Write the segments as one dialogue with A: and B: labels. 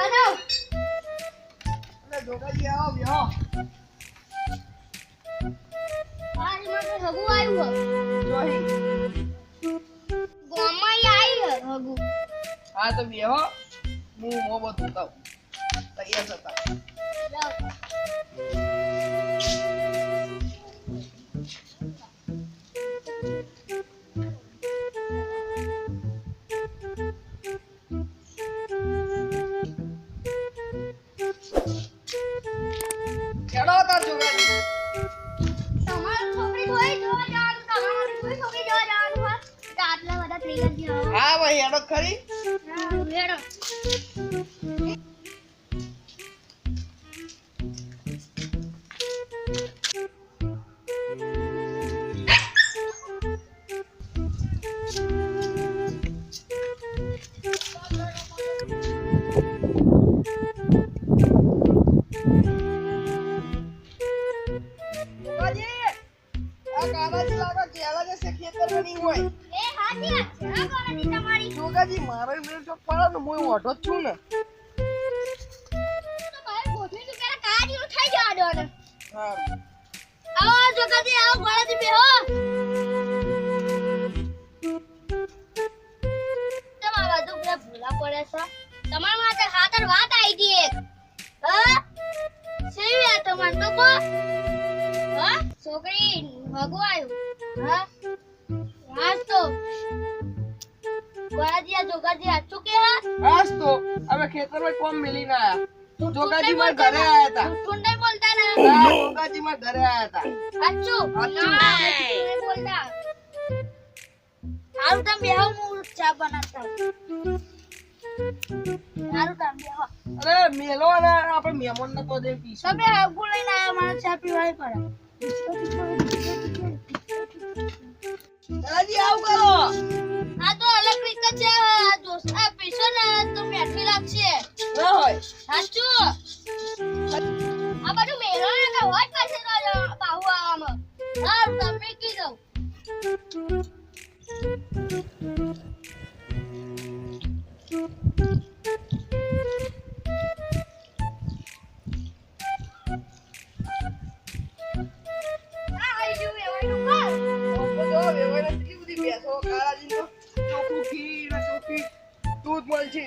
A: ઊભા
B: અરે જોગાજી આવો બેહો
A: ઘોડાજી માટે હગું આવ્યું.
B: જોહી
A: ગામમાં આવી હે
B: હા તો બેહો. હું મોબત ઉતાવ. તૈયાર થતા. હા ભાઈ હેડો ખરી.
A: હા હેડો.
B: જોગાજી સારું
A: આવો જોકાજી આવો ગોરાજી બેહો તમારા બાજુ પેલા ભૂલા પડે છે તમારા માટે ખાતર વાત આવી હતી એક હા સેવી આ તમાર તો કો હા છોકરી ભગો આવ્યું હા હા તો ગોરાજી આ જોગાજી આચું કે હા
B: આજ તો, હવે ખેતરમાં કોમ મિલીને આયા. જોગાજી મારા ઘરે આયા હતા
A: જૂઠું નહીં બોલતા ને.
B: હા, જોગાજી મારા ઘરે આયા હતા
A: આચું
B: આચું.
A: ના જૂઠું નહીં બોલતા. હારું તમે બેહો હું ચા બનાવતા હારું તમે બેહો.
B: અરે મેલો અને આપણે મહેમાન ને તો દે પીશું.
A: તમે હગું લઈને મારે ચા પીવાય પડે.
B: દાદાજી આવું કરો.
A: આ તો અલગ રીતે છે આ દોસ્ત આ પીશો ને તો મીઠી લાગશે
B: ના હોય.
A: સાચું આ બધું મેળો ને કે હોય પાસે તો બાહુ આવવામાં હારું તમે કી દઉં આ આવી ગયું એવાનું કર.
B: તો ચોખ્ખું ને ચોખ્ખી દૂધ મળશે.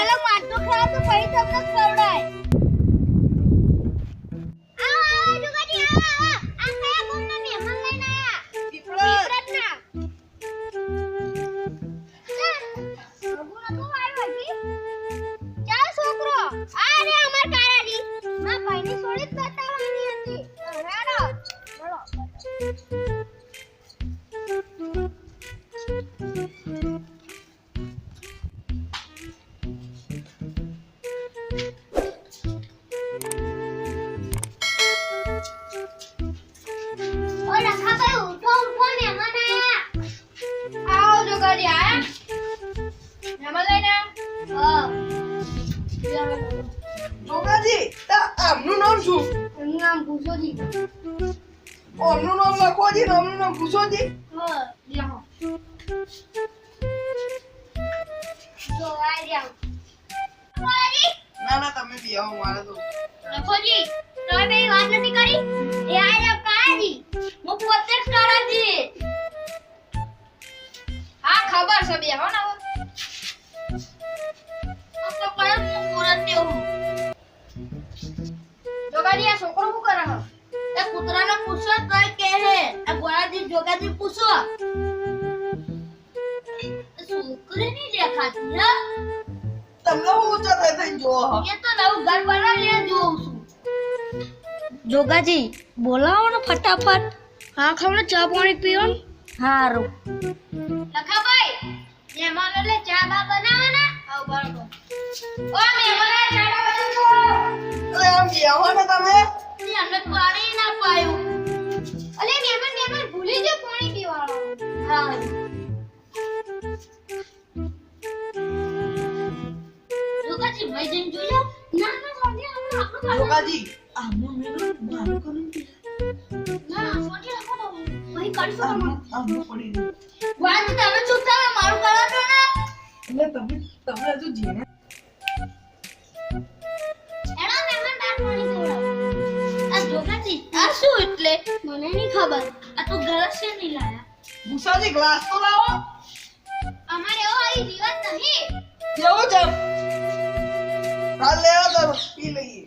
A: દૂધ. તો પેલો માટલો ખરાબ તો પછી તમને ખવડાય. જો
B: નામ ઓમનું નામ લખોજી ને આમનું નામ ભૂસોજી?
A: હા લ્યો. જો રહ્યા કોલાજી
B: ના ના
A: ને છોકરો શું એ કૂતરાને પૂછો તો કે ગોળાજી જોગાજી પૂછો. છોકરી નહીં દેખાતી હે.
B: તમને હું ઊંચા થઈ જોવો હો.
A: તો નવું ઘર બનાવી લે જોઉં છું. જોગાજી બોલાવો ને ફટાફટ. હા ખબર ચા પાણી પીવો ને? હારું. લખાભાઈ મહેમાન એટલે ચા બા બનાવવાના હા બરોબર ઓ મહેમાન ચા બા બનાવો
B: બેહો ને તમે.
A: અમને આપણું કામ
B: જોગાજી મારું કરું
A: ના ના રાખો તો ભાઈ કરશો
B: આમનું આમનું પડી ગયું.
A: તમે ચૂપ થાવ મારું કરાવજો ને?
B: એટલે તમે તમે હજુ જેને.
A: એના મહેમાન બાર પાણી પીવડાવો આ જોગાજી આ શું એટલે? મને નહીં ખબર. આ તો ગરજ છે નહીં લાયા.
B: ગુસાજી ગ્લાસ તો લાવો.
A: અમારે એવો અહીં રિવાજ નહીં.
B: જેવું છે લેવા તો પી લઈએ.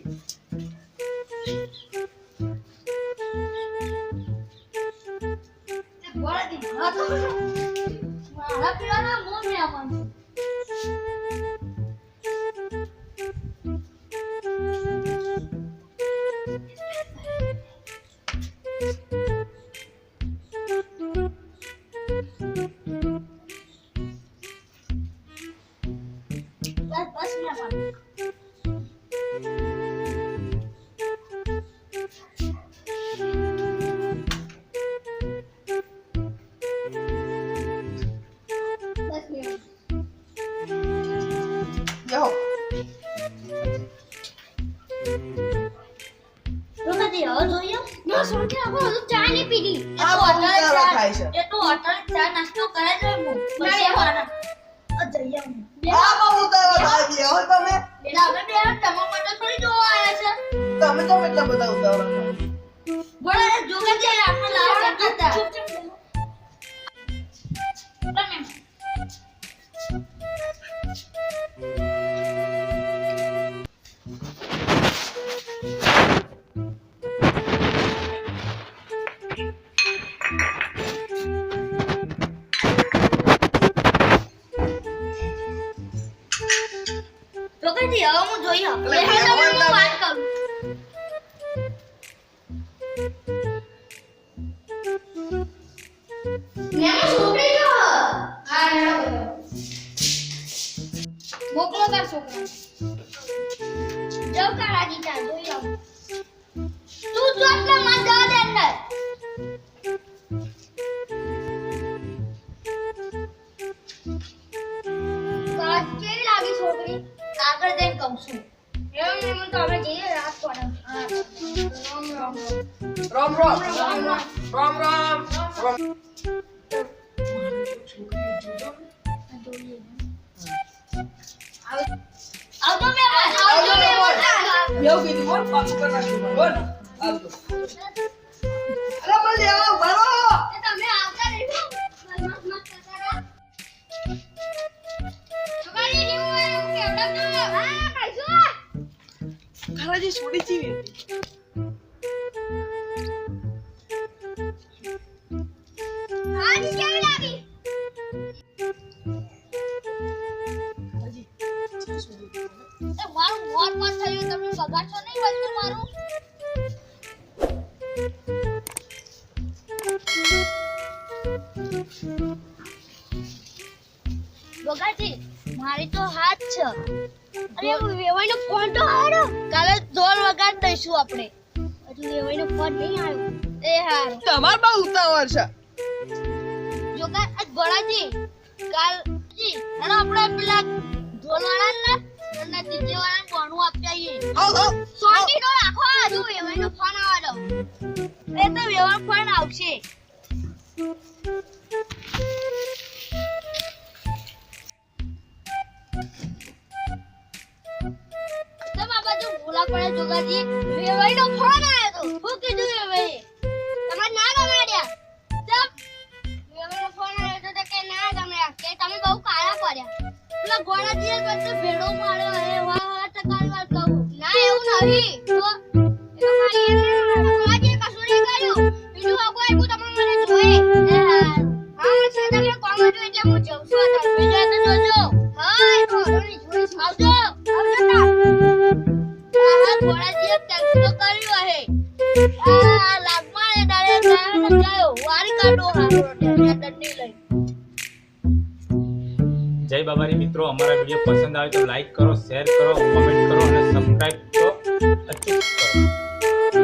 A: બસ ના આખો હજુ ચા પીધી.
B: આ છે.
A: એ તો હોટલ ચા નાસ્તો કરે છે હું પછી આવવાના આ જઈએ
B: આ બહુ ઉતારો થાય બેહો. તમે.
A: બે થોડી જોવા આવ્યા છે.
B: તમે તો એટલા બધા ઉતારો છો.
A: બોલે હવે હું જોઈ હું વાત કરું હેડો મોકલો તાર છોકરા. જાવ કાળાજી તાર આગળ જઈને કહું છું. એમ ને મને તો આપણે જઈએ રાત પડે હા. રામ રામ.
B: રામ રામ. રામ રામ.
A: આવજો મે આવજો મે
B: એવું કીધું બોલ પાછું કરી નાખ્યું બોલ. આવજો.
A: 我被禁言。અરે વેવાઈનો ફોન તો આવ્યો કાલે ઢોલ વગાડ દઈશું આપણે. હજુ વેવાઈનો ફોન નહીં આવ્યો. એ હારું.
B: તમાર બહુ ઉતાવળ છે.
A: જો આજ ગોળાજી કાલ જી હેડો આપણે પેલા ઢોલવાળા અને ડીજે બોણું આપી આવીએ
B: આવ આવ
A: સોટી નો રાખો હજુ વેવાઈનો ફોન આવવાનો. એ તો ફોન આવશે. ભૂલા પડે જોગાજી વેવાઈનો ફોન આવ્યો તો. હું કીધું વેવાઈ તમાર ના ગમાડ્યા. ચપ વેવાઈનો ફોન આવ્યો તો તો કે ના ગમાડ્યા. કે તમે બહુ કાળા પડ્યા. પેલા ગોળાજીએ બધું ભેડો માર્યો. હે વાહ વાહ તો કાલ વાત કહું. ના, એવું નહીં તો એ મારી એમને કશું નહીં કર્યું. બીજું આખું આખું તમે મને જોઈ. હા હા, છે, તમે કોમ એટલે હું જઉં છું. બીજા તો જોજો હા તો આવજો. તા
C: જય બાબારી મિત્રો અમારા વીડિયો પસંદ આવે તો લાઈક કરો શેર કરો કોમેન્ટ કરો.